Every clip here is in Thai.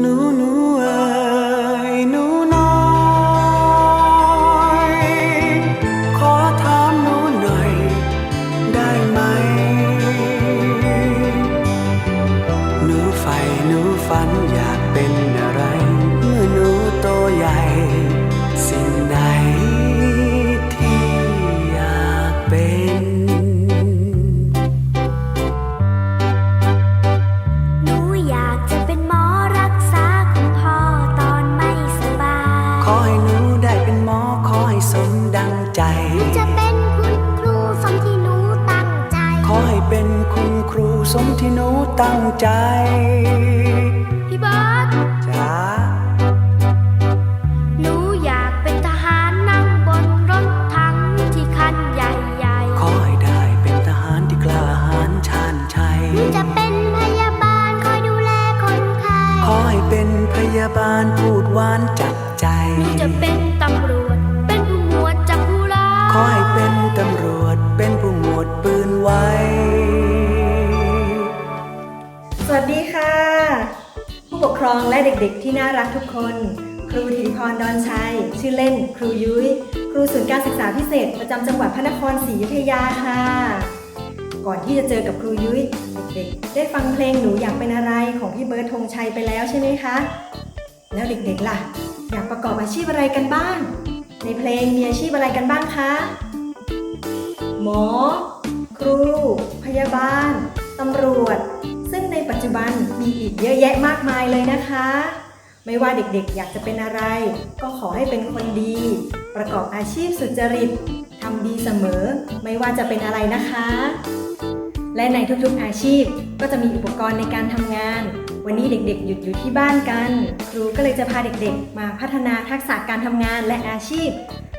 หนู ตั้งใจ พี่เบิร์ตจ้าหนูอยากเป็นทหารนั่งบนรถถังที่คันใหญ่ขอให้ได้เป็นทหารที่กล้าหาญชาญชัย ๆหนูจะเป็นพยาบาลคอยดูแลคนไข้ขอให้เป็นพยาบาลพูดหวานจับใจ หนูจะเป็น เด็กที่น่ารักทุกคน ครูธิติพรดอนชัย ชื่อเล่น ครูยุ้ย ครูศูนย์การศึกษาพิเศษ ประจำจังหวัดพระนครศรีอยุธยาค่ะ ก่อนที่จะเจอกับครูยุ้ยเด็กๆ ได้ฟังเพลงหนูอยากเป็นอะไรของพี่เบิร์ดธงชัยไปแล้วใช่ไหมคะ แล้วเด็กๆล่ะ อยากประกอบอาชีพอะไรกันบ้าง ในเพลงมีอาชีพอะไรกันบ้างคะ หมอ ครู พยาบาล ตำรวจ ปัจจุบันมีอีกเยอะแยะมากมายเลยนะคะ ไม่ว่าเด็กๆอยากจะเป็นอะไร ก็ขอให้เป็นคนดี ประกอบอาชีพสุจริตทำดีเสมอ ไม่ว่าจะเป็นอะไรนะคะ และในทุกๆอาชีพก็จะมีอุปกรณ์ในการทำงาน วันนี้เด็กๆ หยุดอยู่ที่บ้านกัน ครูก็เลยจะพาเด็กๆ มาพัฒนาทักษะการทำงานและอาชีพ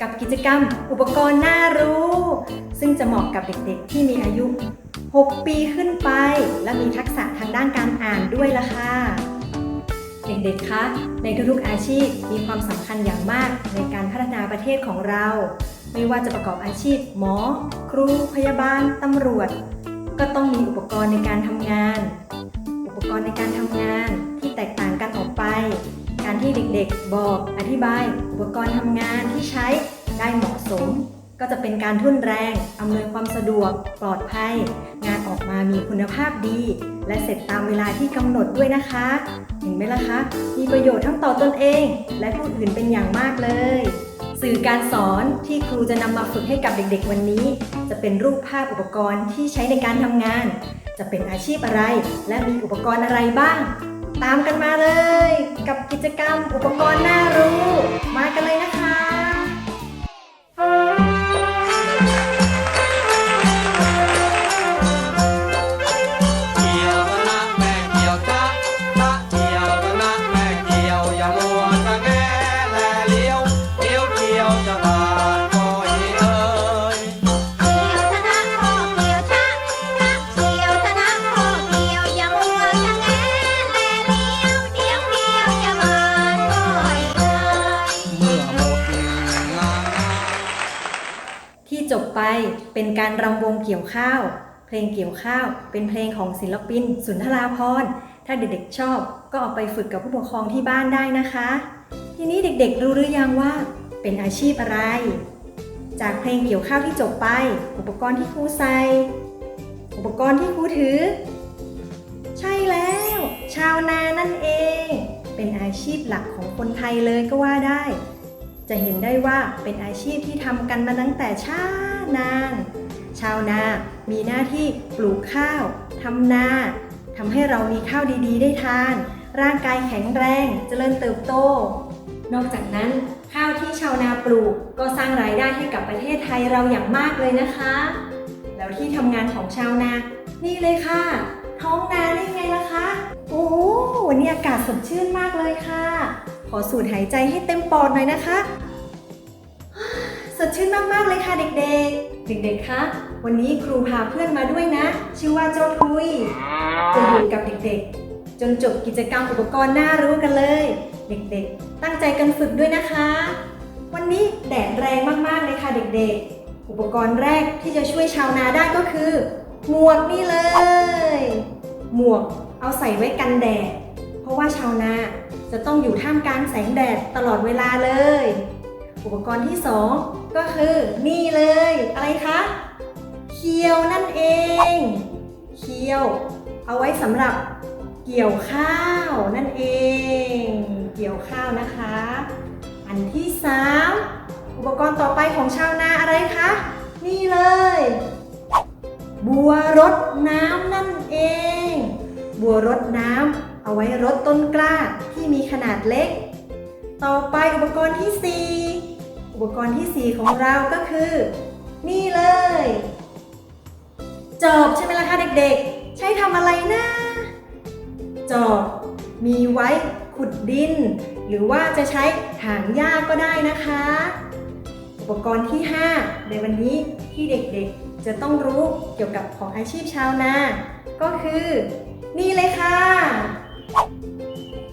กับกิจกรรม อุปกรณ์น่ารู้ ซึ่งจะเหมาะกับเด็กๆ ที่มีอายุ 6 ปีขึ้นไป และมีทักษะทางด้านการอ่านด้วยล่ะค่ะ เด็กๆ คะ ในทุกๆอาชีพมีความสำคัญอย่างมากในการพัฒนาประเทศของเรา ไม่ว่าจะประกอบอาชีพ หมอ ครู พยาบาล ตำรวจ ก็ต้องมีอุปกรณ์ในการทำงาน อุปกรณ์ในการทำงานที่แตกต่างกันออกไป การที่เด็กๆ บอก อธิบาย อุปกรณ์ทำงานที่ใช้ได้เหมาะสมก็จะเป็นการทุ่นแรง อำนวยความสะดวก ปลอดภัย ออกมามีคุณภาพดี และเสร็จตามเวลาที่กำหนดด้วยนะคะ เห็นไหมล่ะคะ มีประโยชน์ทั้งต่อตนเอง และผู้อื่นเป็นอย่างมากเลย สื่อการสอนที่ครูจะนำมาฝึกให้กับเด็กๆวันนี้ จะเป็นรูปภาพอุปกรณ์ที่ใช้ในการทำงาน จะเป็นอาชีพอะไร และมีอุปกรณ์อะไรบ้าง ตามกันมาเลย กับกิจกรรมอุปกรณ์น่ารู้ มากันเลยนะคะ ไปเป็นการรำวงเกี่ยวข้าว เพลงเกี่ยวข้าว เป็นเพลงของศิลปิน สุนทราพรถ้าเด็กๆชอบก็เอาไปฝึกกับผู้ปกครองที่บ้านได้นะคะ ทีนี้เด็กๆรู้หรือยังว่า เป็นอาชีพอะไร จากเพลงเกี่ยวข้าวที่จบไป อุปกรณ์ที่ครูใส่อุปกรณ์ที่ครูถือ ใช่แล้ว ชาวนานั่นเอง เป็นอาชีพหลักของคนไทยเลยก็ว่าได้จะเห็นได้ว่าเป็นอาชีพที่ทำกันมาตั้งแต่ช้า นานชาวนามีหน้าที่ปลูกข้าวทำนาทำให้เรามีข้าวดีๆ ได้ทาน ร่างกายแข็งแรงเจริญเติบโต นอกจากนั้น ข้าวที่ชาวนาปลูกก็สร้างรายได้ให้กับประเทศไทยเราอย่างมากเลยนะคะ แล้วที่ทำงานของชาวนา นี่เลยค่ะ ท้องนานี่ไงล่ะคะ โอ้วันนี้อากาศสดชื่นมากเลยค่ะ ขอสูดหายใจให้เต็มปอดหน่อยนะคะ สดชื่นมาก ๆ เลยค่ะเด็กๆ เด็กๆ คะ วันนี้ครูพาเพื่อนมาด้วยนะ ชื่อว่าเจ้าทุย จะอยู่กับเด็กๆ จนจบกิจกรรมอุปกรณ์น่ารู้กันเลย เด็กๆ ตั้งใจกันฝึกด้วยนะคะ วันนี้แดดแรงมากๆ เลยค่ะเด็กๆ อุปกรณ์แรกที่จะช่วยชาวนาได้ก็คือ หมวกนี่เลย หมวกเอาใส่ไว้กันแดด เพราะว่าชาวนาจะต้องอยู่ท่ามกลางแสงแดดตลอดเวลาเลย อุปกรณ์ที่สอง ก็คือนี่เลยอะไรคะเคียวนั่นเอง เคียว เอาไว้สำหรับเกี่ยวข้าวนั่นเอง เกี่ยวข้าวนะคะ อันที่สามอุปกรณ์ต่อไปของชาวนาอะไรคะนี่เลย บัวรดน้ำนั่นเอง บัวรดน้ำเอาไว้รดต้นกล้าที่มีขนาดเล็ก ต่อไปอุปกรณ์ที่สี่ อุปกรณ์ที่สี่ของเราก็คือ นี่เลย จอบใช่ไหมล่ะคะเด็กๆ ใช้ทำอะไรนะ จอบมีไว้ขุดดิน หรือว่าจะใช้ถางหญ้าก็ได้นะคะ อุปกรณ์ที่ 5 ในวันนี้ที่เด็กๆ จะต้องรู้เกี่ยวกับของอาชีพชาวนา ก็คือ นี่เลยค่ะ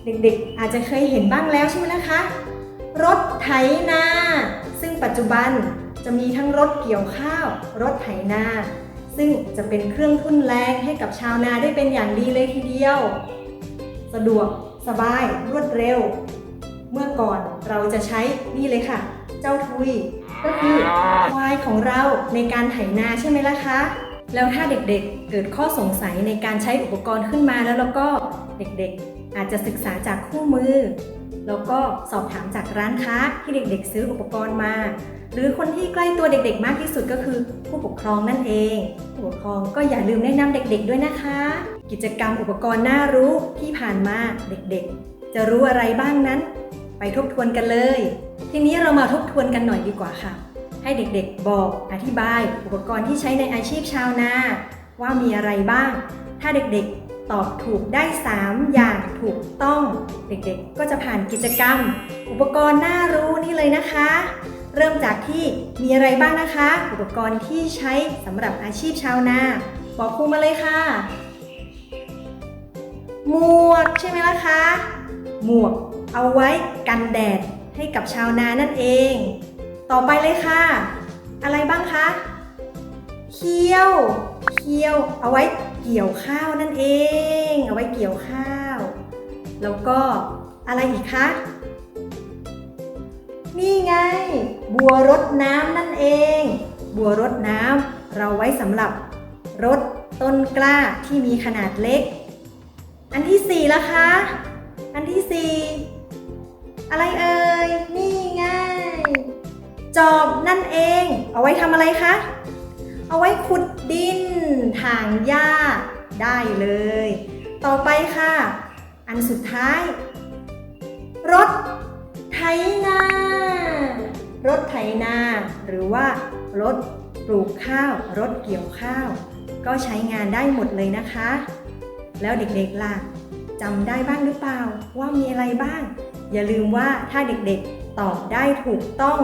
เด็กๆ อาจจะเคยเห็นบ้างแล้วใช่ไหมนะคะ รถไถนา ซึ่งปัจจุบันจะมีทั้งรถเกี่ยวข้าว รถไถนา ซึ่งจะเป็นเครื่องทุ่นแรงให้กับชาวนาได้เป็นอย่างดีเลยทีเดียว สะดวกสบายรวดเร็ว เมื่อก่อนเราจะใช้นี่เลยค่ะ เจ้าทุย ก็คือควายของเราในการไถนาใช่ไหมล่ะคะแล้วถ้าเด็กๆเกิดข้อสงสัยในการใช้อุปกรณ์ขึ้นมาแล้วแล้วก็เด็กๆ อาจจะศึกษาจากคู่มือ แล้วก็สอบถามจากร้านค้าที่เด็กๆ ซื้ออุปกรณ์มา หรือคนที่ใกล้ตัวเด็กๆ มากที่สุดก็คือผู้ปกครองนั่นเอง ผู้ปกครองก็อย่าลืมแนะนำเด็กๆ ด้วยนะคะ กิจกรรมอุปกรณ์น่ารู้ที่ผ่านมาเด็กๆ จะรู้อะไรบ้างนั้น ไปทบทวนกันเลย ทีนี้เรามาทบทวนกันหน่อยดีกว่าค่ะ ให้เด็กๆ บอกอธิบาย อุปกรณ์ที่ใช้ในอาชีพชาวนาว่ามีอะไรบ้าง ถ้าเด็กๆ ตอบถูกได้ 3 อย่างถูกต้อง เด็กๆ ก็จะผ่านกิจกรรม อุปกรณ์น่ารู้นี่เลยนะคะ เริ่มจากที่มีอะไรบ้างนะคะ อุปกรณ์ที่ใช้สำหรับอาชีพชาวนา บอกครูมาเลยค่ะ หมวกใช่ไหมล่ะคะ หมวกเอาไว้กันแดดให้กับชาวนานั่นเอง ต่อไปเลยค่ะ อะไรบ้างคะ เคี้ยว เคี้ยว เอาไว้เกี่ยวข้าวนั่นเอง เอาไว้เกี่ยวข้าว แล้วก็อะไรอีกคะ นี่ไง บัวรดน้ำนั่นเอง บัวรดน้ำเราไว้สำหรับรดต้นกล้าที่มีขนาดเล็ก อันที่สี่ละคะ อันที่สี่อะไรเอ่ย นี่ไง จอบนั่นเอง เอาไว้ทำอะไรคะ เอาไว้ขุดดินถางหญ้าได้เลย ต่อไปค่ะ อันสุดท้าย รถไถนา รถไถนา หรือว่ารถปลูกข้าว รถเกี่ยวข้าว ก็ใช้งานได้หมดเลยนะคะ แล้วเด็กๆล่ะจำได้บ้างหรือเปล่าว่ามีอะไรบ้าง อย่าลืมว่าถ้าเด็กๆตอบได้ถูกต้อง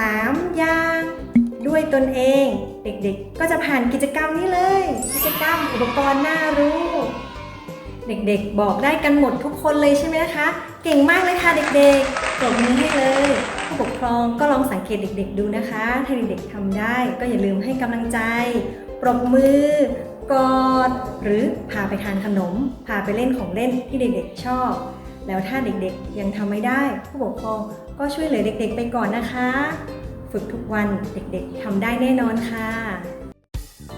3 อย่าง ด้วยตนเอง เด็กๆ ก็จะผ่านกิจกรรมนี้เลย กิจกรรมอุปกรณ์น่ารู้ เด็กๆ บอกได้กันหมดทุกคนเลยใช่ไหมนะคะ เก่งมากเลยค่ะเด็กๆปรบมือให้เลย ผู้ปกครองก็ลองสังเกตเด็ก ๆ ดูนะคะ ถ้าเด็กๆทำได้ก็อย่าลืมให้กำลังใจ ปรบมือ กอด หรือพาไปทานขนม พาไปเล่นของเล่นที่เด็กๆชอบ แล้วถ้าเด็กๆยังทำไม่ได้ ผู้ปกครองก็ช่วยเหลือเด็ก ๆ ไปก่อนนะคะ ฝึกทุกวันเด็กๆทำได้แน่นอนค่ะ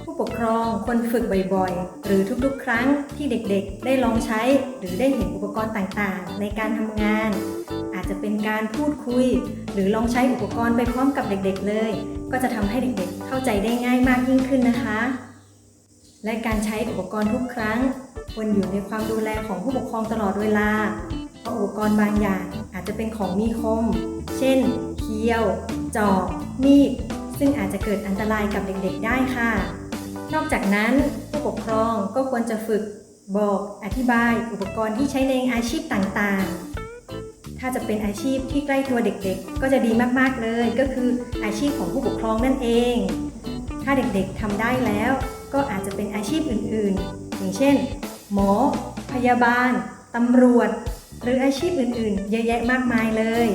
ผู้ปกครองควรฝึกบ่อยๆ หรือทุกๆ ครั้งที่เด็กๆ ได้ลองใช้หรือได้เห็นอุปกรณ์ต่างๆ ในการทำงาน อาจจะเป็นการพูดคุย หรือลองใช้อุปกรณ์ไปพร้อมกับเด็กๆเลย ก็จะทำให้เด็กๆ เข้าใจได้ง่ายมากยิ่งขึ้นนะคะ และการใช้อุปกรณ์ทุกครั้งควรอยู่ในความดูแลของผู้ปกครองตลอดเวลา เพราะอุปกรณ์บางอย่างอาจจะเป็นของมีคม เช่น เคี้ยว จอบ มีด ซึ่งอาจจะเกิดอันตรายกับเด็กๆได้ค่ะ นอกจากนั้นผู้ปกครองก็ควรจะฝึกบอกอธิบายอุปกรณ์ที่ใช้ในอาชีพต่างๆ ถ้าจะเป็นอาชีพที่ใกล้ตัวเด็กๆ ก็จะดีมากๆเลย ก็คืออาชีพของผู้ปกครองนั่นเอง ถ้าเด็กๆทำได้แล้ว ก็อาจจะเป็นอาชีพอื่นๆ อย่างเช่น หมอ พยาบาลตำรวจ หรืออาชีพอื่นๆ เยอะแยะมากมายเลย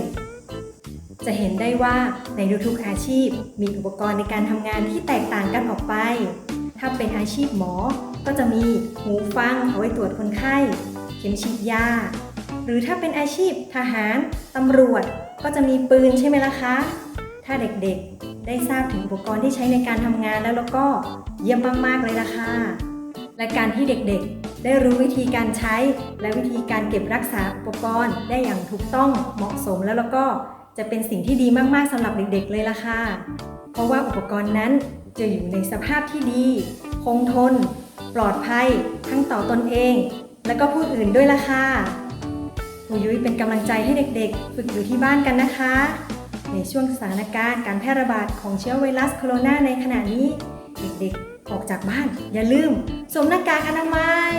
จะเห็นได้ว่าในทุกๆอาชีพ มีอุปกรณ์ในการทำงานที่แตกต่างกันออกไป ถ้าเป็นอาชีพหมอ ก็จะมีหูฟังเอาไว้ตรวจคนไข้ เข็มฉีดยา หรือถ้าเป็นอาชีพทหาร ตำรวจ ก็จะมีปืนใช่ไหมล่ะคะ ถ้าเด็กๆ ได้ทราบถึงอุปกรณ์ที่ใช้ในการทำงานแล้วแล้วก็เยี่ยมมากๆเลยล่ะค่ะ และการที่เด็กๆได้รู้วิธีการใช้และวิธีการเก็บรักษาอุปกรณ์ได้อย่างถูกต้องเหมาะสมแล้วแล้วก็ จะเป็นสิ่งที่ดีมากๆสำหรับเด็กๆเลยล่ะค่ะ เพราะว่าอุปกรณ์นั้นจะอยู่ในสภาพที่ดี คงทน ปลอดภัย ทั้งต่อตนเอง และก็ผู้อื่นด้วยล่ะค่ะครูยุ้ยเป็นกำลังใจให้เด็กๆ ฝึกอยู่ที่บ้านกันนะคะ ในช่วงสถานการณ์การแพร่ระบาดของเชื้อไวรัสโคโรนาในขณะนี้ เด็กๆ ออกจากบ้าน อย่าลืมสวมหน้ากากอนามัย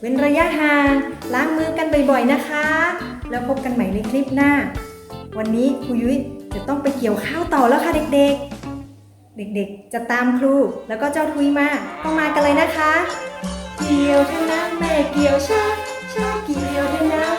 เว้นระยะห่าง ล้างมือกันบ่อยๆนะคะ แล้วพบกันใหม่ในคลิปหน้า วันนี้ครูยุ้ยจะต้องไปเกี่ยวข้าวต่อแล้วค่ะเด็กๆ เด็กๆ จะตามครูแล้วก็เจ้าทุยมาต้องมากันเลยนะคะ เกี่ยวเท้านะแม่เกี่ยวชาชาเกี่ยวเถอะนะ